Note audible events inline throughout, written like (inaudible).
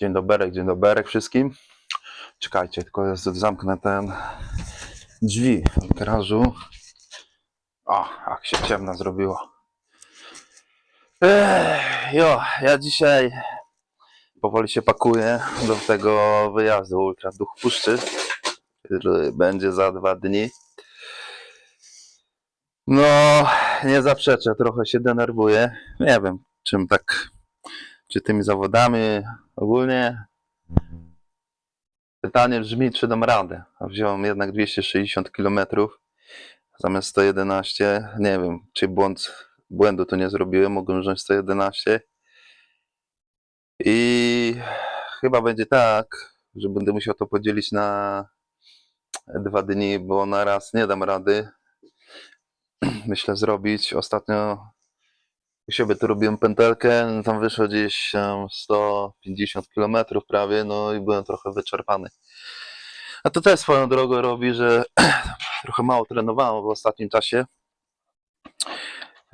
Dzień dobry, dzień dobry wszystkim. Czekajcie, tylko zamknę ten drzwi w garażu. O, jak się ciemno zrobiło. Ech, jo, ja dzisiaj powoli się pakuję do tego wyjazdu Ultra Duch Puszczy, który będzie za dwa dni. No, nie zaprzeczę, trochę się denerwuję. Nie wiem, czym tak, czy tymi zawodami ogólnie. Pytanie brzmi, czy dam radę. A wziąłem jednak 260 km zamiast 111. Nie wiem, czy błąd, błędu tu nie zrobiłem, mogłem wziąć 111. I chyba będzie tak, że będę musiał to podzielić na dwa dni, bo na raz nie dam rady. (clears throat) Myślę zrobić. Ostatnio siebie tu robiłem pętelkę, tam wyszło gdzieś tam 150 km prawie, no i byłem trochę wyczerpany. A to też swoją drogą robi, że (clears throat) trochę mało trenowałem w ostatnim czasie.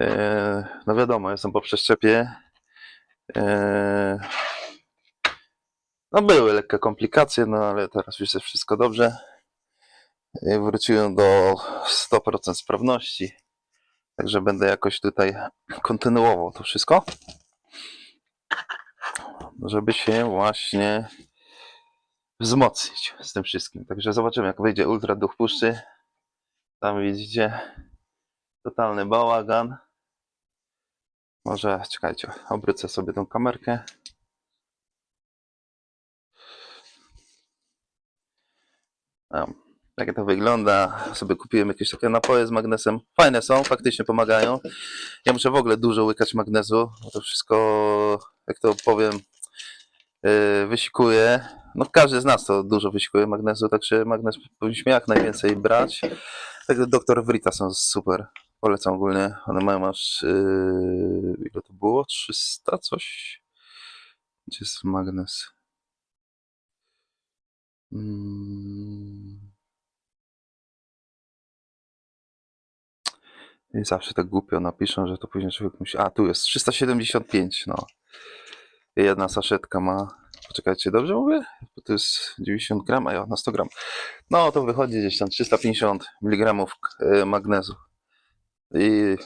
E, No wiadomo, jestem po przeszczepie. E, No były lekkie komplikacje, no ale teraz już jest wszystko dobrze. I Wróciłem do 100% sprawności. Także będę jakoś tutaj kontynuował to wszystko. Żeby się właśnie wzmocnić z tym wszystkim. Także zobaczymy, jak wyjdzie Ultra Duch Puszczy. Tam widzicie totalny bałagan. Może, czekajcie, obrócę sobie tą kamerkę. Jak to wygląda. Sobie kupiłem jakieś takie napoje z magnesem. Fajne są, faktycznie pomagają. Ja muszę w ogóle dużo łykać magnezu, bo to wszystko, jak to powiem, yy, wysikuje. No każdy z nas to dużo wysikuje magnezu, także magnez powinniśmy jak najwięcej brać. Także doktor Vrita są super. Polecam ogólnie. One mają aż, yy, ile to było? 300 coś? Gdzie jest magnes? Mm. I zawsze tak głupio napiszą, że to później człowiek musi... A, tu jest 375, no. Jedna saszetka ma... Poczekajcie, dobrze mówię? Bo to jest 90 gram, a ja na 100 gram. No, to wychodzi gdzieś tam 350 mg y, magnezu. I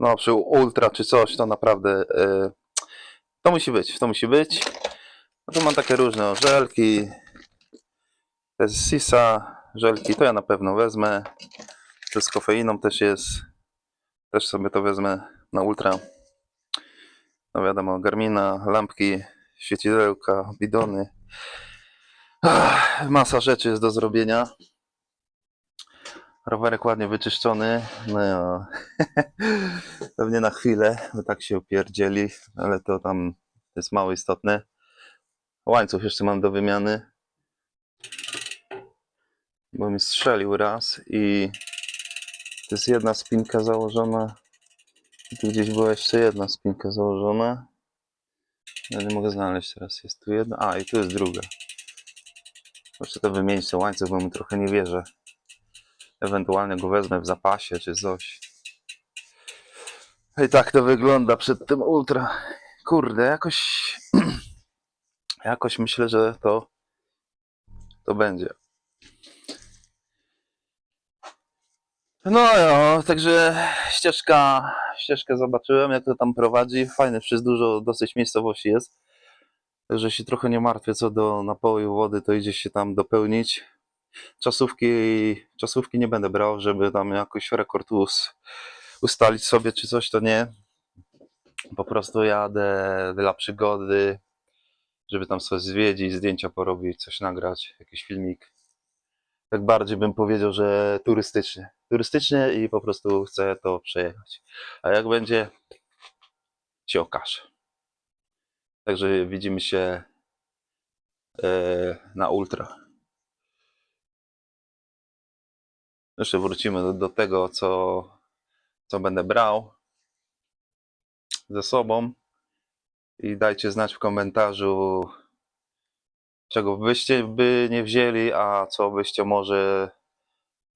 no, przy ultra czy coś, to naprawdę y, to musi być, to musi być. No to mam takie różne żelki, to jest Sisa, żelki, to ja na pewno wezmę. To z kofeiną też jest. Też sobie to wezmę na ultra. No wiadomo, Garmina, lampki, świecidełka, bidony. Ach, masa rzeczy jest do zrobienia. Rowerek ładnie wyczyszczony. No ja. (laughs) pewnie na chwilę, bo tak się opierdzieli, ale to tam jest mało istotne. Łańcuch jeszcze mam do wymiany. Bo mi strzelił raz i to jest jedna spinka założona. Tu gdzieś była jeszcze jedna spinka założona. Ja nie mogę znaleźć teraz. Jest tu jedna. A, i tu jest druga. Muszę to wymienić ten łańcuch, bo mi trochę nie wierzę. Ewentualnie go wezmę w zapasie czy coś. I tak to wygląda przed tym ultra. Kurde, jakoś. (clears throat) jakoś myślę, że to. To będzie. No, no, także ścieżka, ścieżkę zobaczyłem, jak to tam prowadzi. Fajne, przez dużo dosyć miejscowości jest. Także się trochę nie martwię co do napoju wody, to idzie się tam dopełnić. Czasówki, czasówki nie będę brał, żeby tam jakoś rekord us, ustalić sobie czy coś, to nie. Po prostu jadę dla przygody, żeby tam coś zwiedzić, zdjęcia porobić, coś nagrać, jakiś filmik. Tak bardziej bym powiedział, że turystycznie. Turystycznie i po prostu chcę to przejechać. A jak będzie, ci okażę. Także widzimy się e, na ultra. Jeszcze wrócimy do, do tego, co, co będę brał ze sobą. I dajcie znać w komentarzu, czego byście by nie wzięli, a co byście może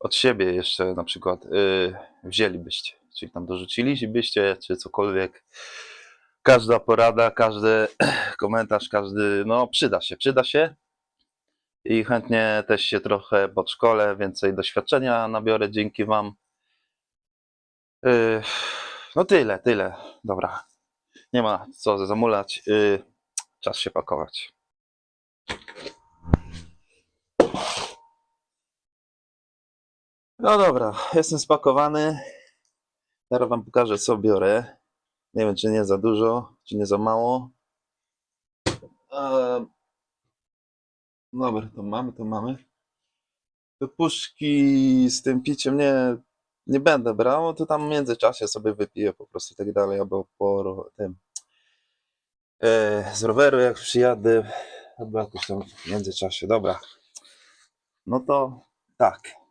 od siebie jeszcze na przykład y, wzięlibyście. Czyli tam dorzucilibyście, czy cokolwiek. każda porada, każdy (clears throat) komentarz, każdy, no przyda się, przyda się. I chętnie też się trochę podszkolę, więcej doświadczenia nabiorę dzięki Wam. Yy, No tyle, tyle. Dobra. Nie ma co zamulać. Yy, Czas się pakować. No dobra, jestem spakowany. Teraz Wam pokażę, co biorę. Nie wiem, czy nie za dużo, czy nie za mało. Ehm, Dobra, to mamy, to mamy. Te puszki z tym piciem nie, nie będę brał, to tam w międzyczasie sobie wypiję po prostu i tak dalej, albo po tym e, z roweru jak przyjadę, albo jakoś tam w międzyczasie. Dobra. No to tak.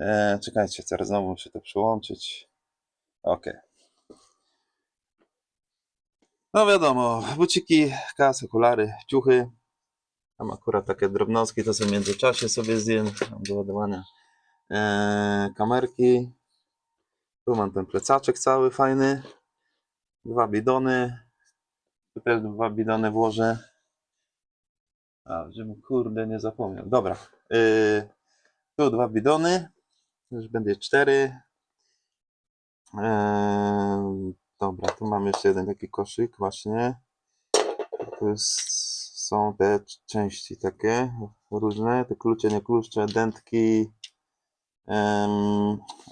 E, czekajcie, teraz znowu muszę to przyłączyć. Okej. No wiadomo, buciki, kas, okulary, ciuchy. Tam akurat takie drobnostki, to są w międzyczasie sobie zdjęć do ładowania. Eee, kamerki. Tu mam ten plecaczek cały fajny. Dwa bidony. Tu też dwa bidony włożę. A, żebym kurde nie zapomniał. Dobra. Eee, tu dwa bidony. Już będzie cztery. Eee, dobra, tu mam jeszcze jeden taki koszyk właśnie. Jest, są te części takie różne, te klucze, nie klucze, dętki.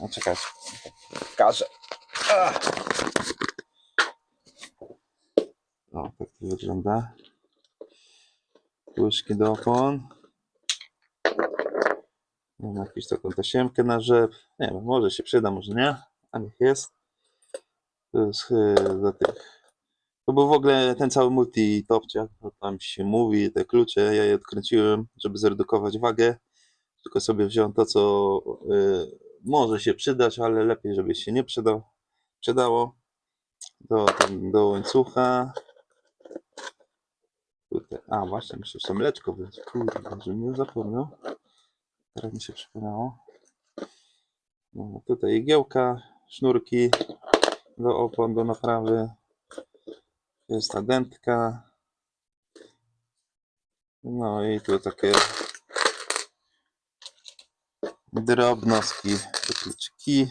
A czekać, pokażę. Ah! O, tak to wygląda. Puszki do opon. Mam jakąś taką tasiemkę na rzep. Nie wiem, może się przyda, może nie. A niech jest. To jest do tych. To był w ogóle ten cały multi-topciak, to tam się mówi, te klucze, ja je odkręciłem, żeby zredukować wagę, tylko sobie wziąłem to, co y, może się przydać, ale lepiej, żeby się nie przydał, przydało, do, tam, do łańcucha, tutaj, a właśnie, muszę jeszcze mleczko wziąć, kurde, żebym nie zapomniał, teraz mi się przypomniało, no, tutaj igiełka, sznurki do opon, do naprawy, jest ta dętka. No i tu takie drobnostki, kluczyki,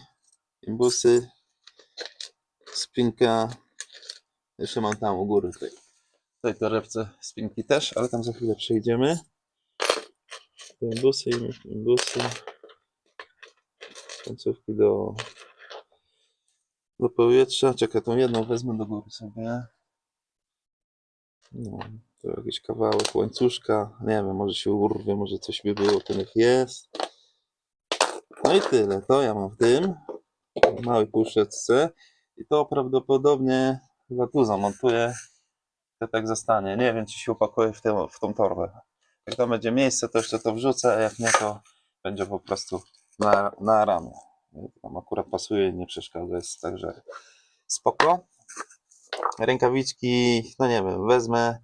imbusy, spinka. Jeszcze mam tam u góry tej, tej torebce spinki też, ale tam za chwilę przejdziemy. Imbusy, im- imbusy, końcówki do, do powietrza. Czekaj, tą jedną wezmę do góry sobie. No, to jakiś kawałek łańcuszka. Nie wiem, może się urwie, może coś by było, niech jest. No i tyle. To ja mam w tym w małej puszeczce. I to prawdopodobnie chyba tu zamontuję. To tak zostanie. Nie wiem, czy się upakuje w, tym, w tą torbę. Jak tam będzie miejsce, to jeszcze to wrzucę, a jak nie, to będzie po prostu na, na ramię. Tam akurat pasuje, nie przeszkadza, jest także spoko. Rękawiczki, no nie wiem, wezmę,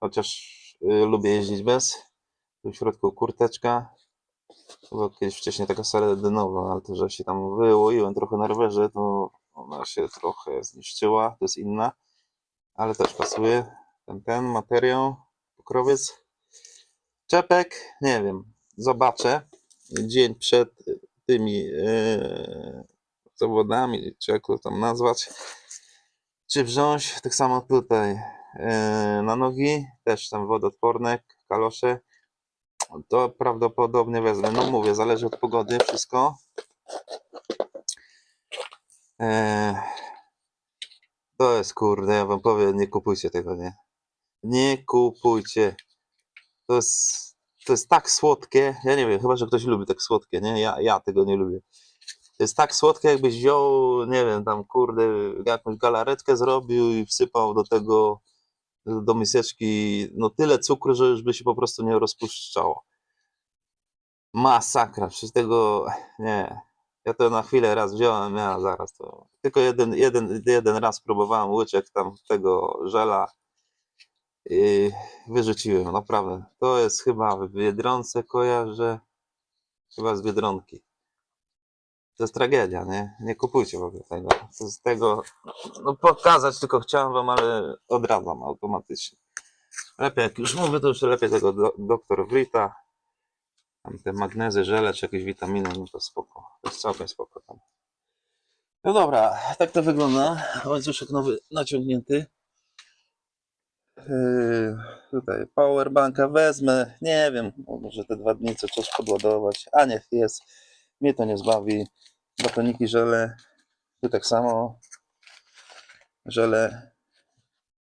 chociaż y, lubię jeździć bez. Tu w środku kurteczka. Była kiedyś wcześniej taka seledynowa, ale to, że się tam wyłoiłem trochę na rowerze, to ona się trochę zniszczyła. To jest inna, ale też pasuje. Ten, ten materiał, pokrowiec. Czepek, nie wiem, zobaczę. Dzień przed tymi yy, zawodami, czy jak to tam nazwać czy wziąć, tak samo tutaj yy, na nogi, też tam wodoodporne, kalosze, to prawdopodobnie wezmę, no mówię, zależy od pogody wszystko. Yy, to jest kurde, ja wam powiem, nie kupujcie tego, nie. Nie kupujcie. To jest, to jest tak słodkie, ja nie wiem, chyba, że ktoś lubi tak słodkie, nie, ja, ja tego nie lubię. To jest tak słodkie, jakbyś wziął, nie wiem, tam kurde, jakąś galaretkę zrobił i wsypał do tego, do miseczki, no tyle cukru, że już by się po prostu nie rozpuszczało. Masakra, przecież tego, nie. Ja to na chwilę raz wziąłem, ja zaraz to. Tylko jeden, jeden, jeden raz próbowałem łyczek tam tego żela i wyrzuciłem, naprawdę. To jest chyba w Biedronce, kojarzę, chyba z Biedronki. To jest tragedia, nie? Nie kupujcie w ogóle tego. To z tego, no pokazać tylko chciałem wam, ale odradzam automatycznie. Lepiej, jak już mówię, to już lepiej tego do, doktor Writa. Tam te magnezy, żele czy jakieś witaminy, no to spoko. To jest całkiem spoko tam. No dobra, tak to wygląda. Łańcuszek nowy naciągnięty. Yy, tutaj powerbanka wezmę. Nie wiem, może te dwa dni co czas podładować. A niech jest. Mnie to nie zbawi. Batoniki, żele. Tu tak samo. Żele.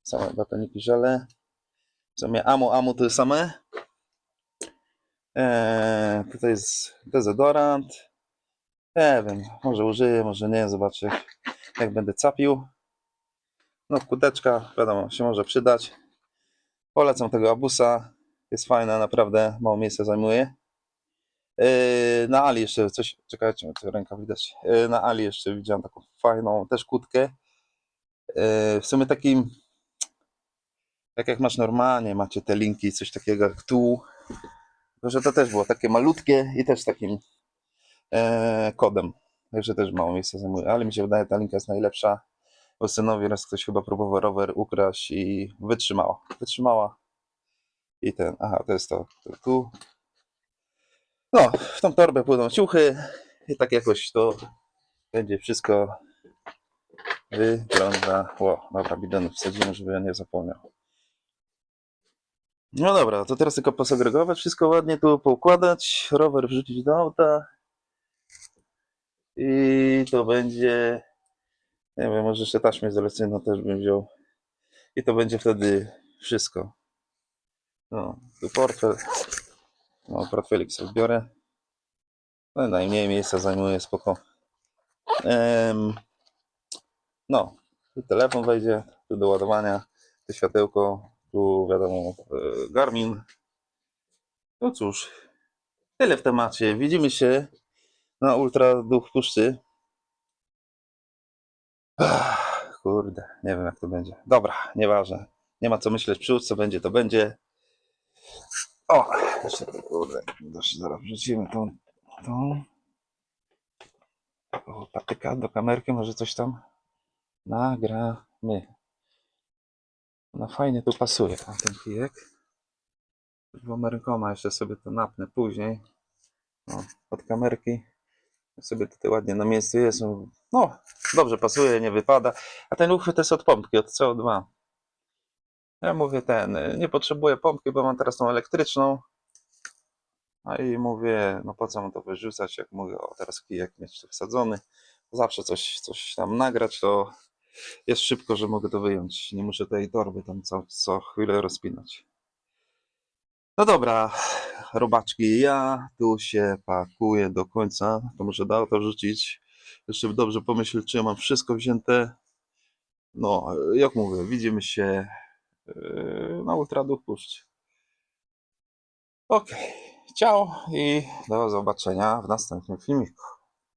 Same batoniki, żele. W sumie amo, amo to same. Eee, tutaj jest dezodorant. Nie wiem, może użyję, może nie, zobaczę jak, jak będę capił. No kuteczka, wiadomo, się może przydać. Polecam tego abusa, jest fajna, naprawdę mało miejsca zajmuje. Yy, na Ali jeszcze coś, czekajcie, to ręka widać. Yy, na Ali jeszcze widziałem taką fajną też kutkę. Yy, w sumie takim, tak jak masz normalnie, macie te linki, coś takiego jak tu. Że to też było takie malutkie i też takim kodem. Także też mało miejsca zajmuje, ale mi się wydaje, ta linka jest najlepsza. Bo synowi raz ktoś chyba próbował rower ukraść i wytrzymała. Wytrzymała. I ten, aha, to jest to, to tu. No, w tą torbę pójdą ciuchy i tak jakoś to będzie wszystko wyglądało. Dobra, bidon wsadzimy, żeby ja nie zapomniał. No dobra, to teraz tylko posegregować, wszystko ładnie tu poukładać, rower wrzucić do auta i to będzie, nie wiem, może jeszcze taśmę izolacyjną też bym wziął i to będzie wtedy wszystko. No, tu portfel, no portfelik sobie biorę, no najmniej miejsca zajmuje, spoko. No, tu telefon wejdzie, tu do ładowania, tu światełko, tu wiadomo e, Garmin. No cóż, tyle w temacie. Widzimy się na Ultra Duch Puszczy. Ach, Kurde, nie wiem jak to będzie. Dobra, nieważne. Nie ma co myśleć przód, co będzie, to będzie. O, jeszcze kurde, jeszcze zaraz wrzucimy tą, tą o, patyka do kamerki, może coś tam nagramy. No fajnie tu pasuje tam ten kijek. Dwoma rękoma jeszcze sobie to napnę później. No, od kamerki. Sobie tutaj ładnie na miejscu jest. No, dobrze pasuje, nie wypada. A ten uchwyt jest od pompki, od CO2. Ja mówię ten, nie potrzebuję pompki, bo mam teraz tą elektryczną. A i mówię, no po co mam to wyrzucać, jak mówię, o teraz kijek mieć tu wsadzony. Zawsze coś, coś tam nagrać, to jest szybko, że mogę to wyjąć. Nie muszę tej torby tam co, co chwilę rozpinać. No dobra, robaczki, ja tu się pakuję do końca. To muszę do auta wrzucić. Jeszcze dobrze pomyśleć, czy ja mam wszystko wzięte. No, jak mówię, widzimy się yy, na Ultra Duch Puszczy. Okej, ciao i do zobaczenia w następnym filmiku.